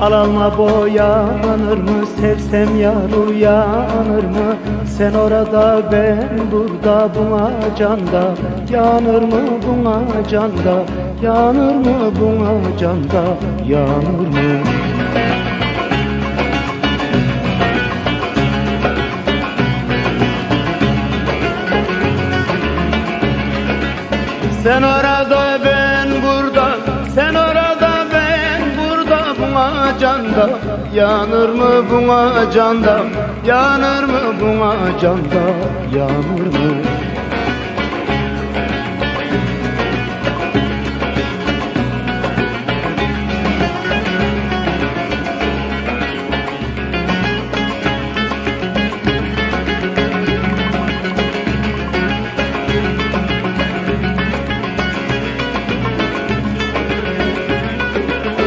Al alma boyanır mı? Sevsem yar uyanır mı? Sen orada ben burada buna canda. Yanır mı? Buna canda. Yanır mı? Buna canda. Yanır mı? Sen orada ben burada. Sen orada canda. Yanır mı buna canda? Yanır mı buna canda? Yanır mı